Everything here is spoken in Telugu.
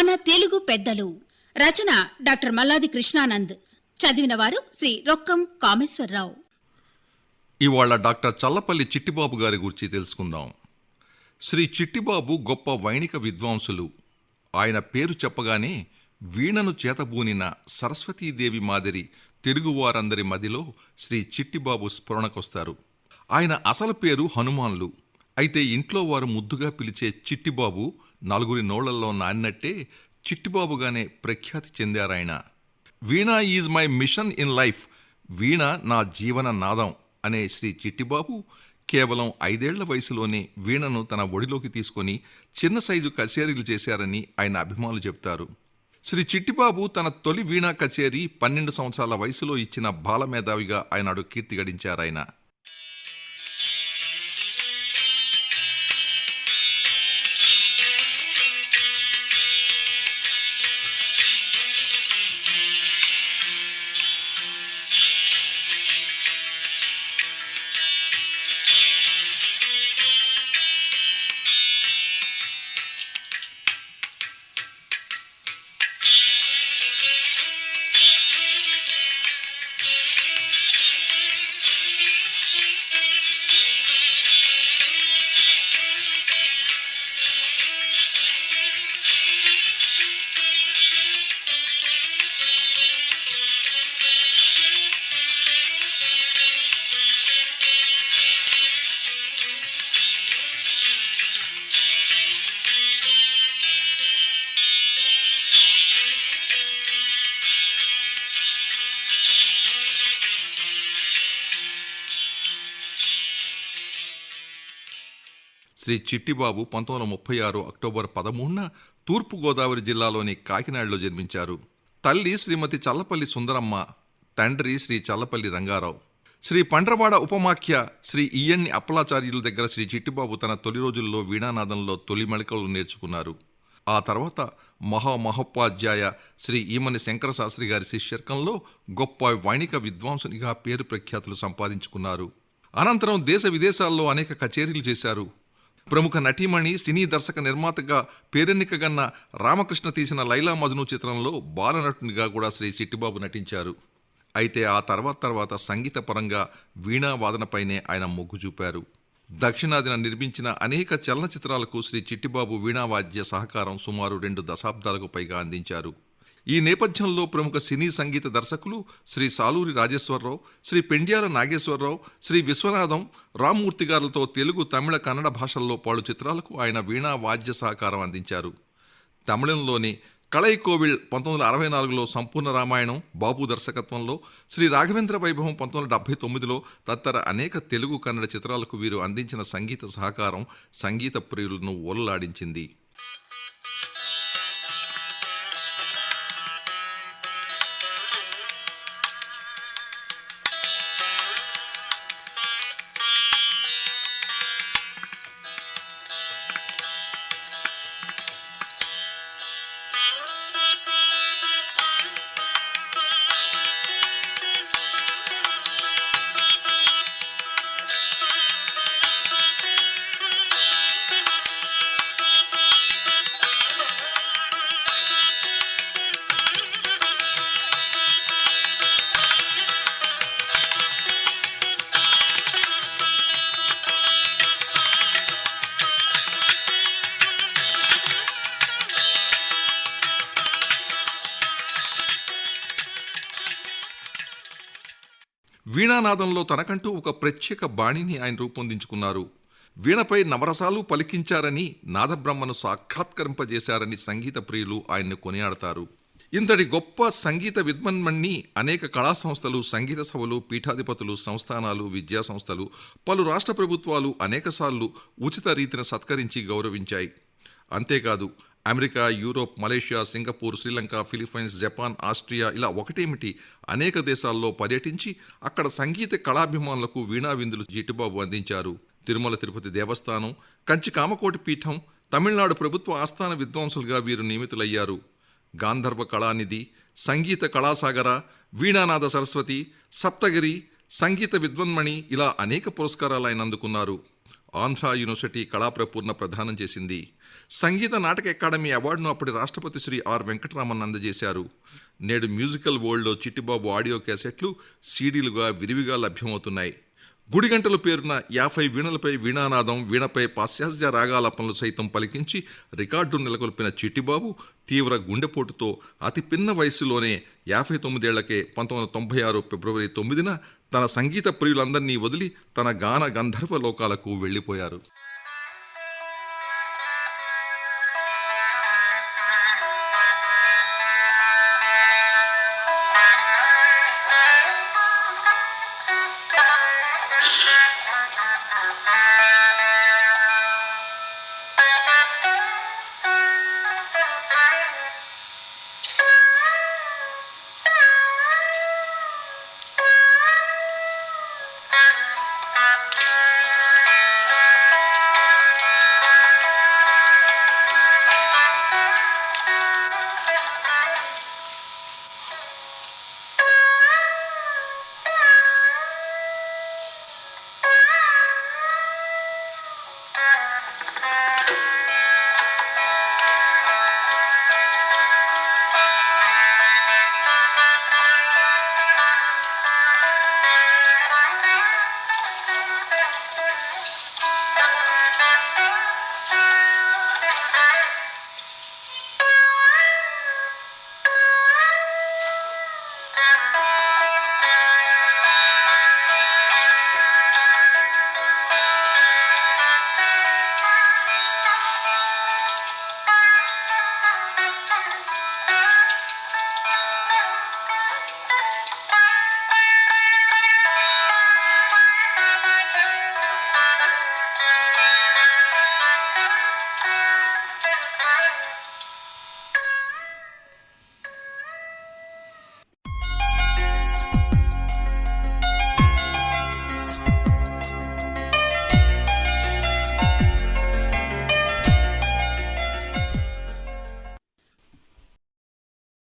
మన తెలుగు పెద్దలు. రచన డాక్టర్ మల్లాది కృష్ణానంద్. చదివిన వారు శ్రీ రొక్కం కామేశ్వరరావు. ఇవాళ డాక్టర్ చల్లపల్లి చిట్టిబాబు గారి గురించి తెలుసుకుందాం. శ్రీ చిట్టిబాబు గొప్ప వైణిక విద్వాంసులు. ఆయన పేరు చెప్పగానే వీణను చేతబూనిన సరస్వతీదేవి మాదిరి తెలుగువారందరి మదిలో శ్రీ చిట్టిబాబు స్ఫురణకొస్తారు. ఆయన అసలు పేరు హనుమాన్లు. అయితే ఇంట్లో వారు ముద్దుగా పిలిచే చిట్టిబాబు నలుగురి నోళ్ళలో నాన్నట్టే చిట్టిబాబుగానే ప్రఖ్యాతి చెందారాయన. Veena is my mission in life veena నా జీవన నాదం అనే శ్రీ చిట్టిబాబు కేవలం ఐదేళ్ళ వయసులోనే వీణను తన ఒడిలోకి తీసుకొని చిన్న సైజు కచేరీలు చేశారని ఆయన అభిమానులు చెప్తారు. శ్రీ చిట్టిబాబు తన తొలి వీణా కచేరీ పన్నెండు సంవత్సరాల వయసులో ఇచ్చిన బాలమేధావిగా ఆయనాడు కీర్తి గడించారాయన. శ్రీ చిట్టిబాబు పంతొమ్మిది వందల ముప్పై ఆరు అక్టోబర్ పదమూడున తూర్పుగోదావరి జిల్లాలోని కాకినాడలో జన్మించారు. తల్లి శ్రీమతి చల్లపల్లి సుందరమ్మ తండ్రి శ్రీ చల్లపల్లి రంగారావు. శ్రీ పండ్రవాడ ఉపమాఖ్య శ్రీ ఈఎన్ని అప్పలాచార్యుల దగ్గర శ్రీ చిట్టిబాబు తన తొలి రోజుల్లో వీణానాదంలో తొలి మెళకలు నేర్చుకున్నారు. ఆ తర్వాత మహామహోపాధ్యాయ శ్రీ ఈమని శంకర శాస్త్రి గారి శిష్యర్కంలో గొప్ప వైణిక విద్వాంసునిగా పేరు ప్రఖ్యాతులు సంపాదించుకున్నారు. అనంతరం దేశ విదేశాల్లో అనేక కచేరీలు చేశారు. ప్రముఖ నటీమణి సినీ దర్శక నిర్మాతగా పేరెన్నికగన్న రామకృష్ణ తీసిన లైలా మజ్ను చిత్రంలో బాలనటునిగా కూడా శ్రీ చిట్టిబాబు నటించారు. అయితే ఆ తర్వాత తర్వాత సంగీత పరంగా వీణా వాదనపైనే ఆయన మొగ్గు చూపారు. దక్షిణాదిన నిర్మించిన అనేక చలనచిత్రాలకు శ్రీ చిట్టిబాబు వీణావాద్య సహకారం సుమారు రెండు దశాబ్దాలకు పైగా అందించారు. ఈ నేపథ్యంలో ప్రముఖ సినీ సంగీత దర్శకులు శ్రీ సాలూరి రాజేశ్వరరావు శ్రీ పెండ్యాల నాగేశ్వరరావు శ్రీ విశ్వనాథం రామ్మూర్తి గారులతో తెలుగు తమిళ కన్నడ భాషల్లో పలు చిత్రాలకు ఆయన వీణా వాద్య సహకారం అందించారు. తమిళంలోని కళై కోవిల్ పంతొమ్మిది వందల అరవై నాలుగులో సంపూర్ణ రామాయణం బాబు దర్శకత్వంలో శ్రీ రాఘవేంద్ర వైభవం పంతొమ్మిది వందల డెబ్బై తొమ్మిదిలో తదితర అనేక తెలుగు కన్నడ చిత్రాలకు వీరు అందించిన సంగీత సహకారం సంగీత ప్రియులను ఓలలాడించింది వీణానాదంలో తనకంటూ ఒక ప్రత్యేక బాణిని ఆయన రూపొందించుకున్నారు. వీణపై నవరసాలు పలికించారని నాదబ్రహ్మను సాక్షాత్కరింపజేశారని సంగీత ప్రియులు ఆయన్ను కొనియాడతారు. ఇంతటి గొప్ప సంగీత విద్వన్మణ్ణి అనేక కళా సంస్థలు సంగీత సభలు పీఠాధిపతులు సంస్థానాలు విద్యా సంస్థలు పలు రాష్ట్ర ప్రభుత్వాలు అనేకసార్లు ఉచిత రీతిన సత్కరించి గౌరవించాయి. అంతేకాదు America Europe Malaysia Singapore Sri Lanka Philippines Japan Austria ఇలా ఒకటేమిటి? అనేక దేశాల్లో పర్యటించి అక్కడ సంగీత కళాభిమానులకు వీణా విందులు జీటిబాబు అందించారు. తిరుమల తిరుపతి దేవస్థానం కంచి కామకోటి పీఠం తమిళనాడు ప్రభుత్వ ఆస్థాన విద్వాంసులుగా వీరు నియమితులయ్యారు. గాంధర్వ కళానిధి సంగీత కళాసాగర వీణానాథ సరస్వతి సప్తగిరి సంగీత విద్వన్మణి ఇలా అనేక పురస్కారాలు ఆయన అందుకున్నారు ఆంధ్ర యూనివర్సిటీ కళాప్రపూర్ణ ప్రదానం చేసింది. సంగీత నాటక అకాడమీ అవార్డును అప్పటి రాష్ట్రపతి శ్రీ ఆర్ వెంకటరామన్ అందజేశారు. నేడు మ్యూజికల్ వరల్డ్లో చిట్టిబాబు ఆడియో క్యాసెట్లు సీడీలుగా విరివిగా లభ్యమవుతున్నాయి. గుడిగంటలు పేరున యాభై వీణలపై వీణానాదం వీణపై పాశ్చాత్య రాగాలపనలు సైతం పలికించి రికార్డు నెలకొల్పిన చిట్టిబాబు తీవ్ర గుండెపోటుతో అతి పిన్న వయసులోనే యాభై తొమ్మిదేళ్ళకే పంతొమ్మిది వందల తొంభై ఆరు ఫిబ్రవరి తొమ్మిదిన తన సంగీత ప్రియులందరినీ వదిలి తన గాన గంధర్వ లోకాలకు వెళ్ళిపోయారు.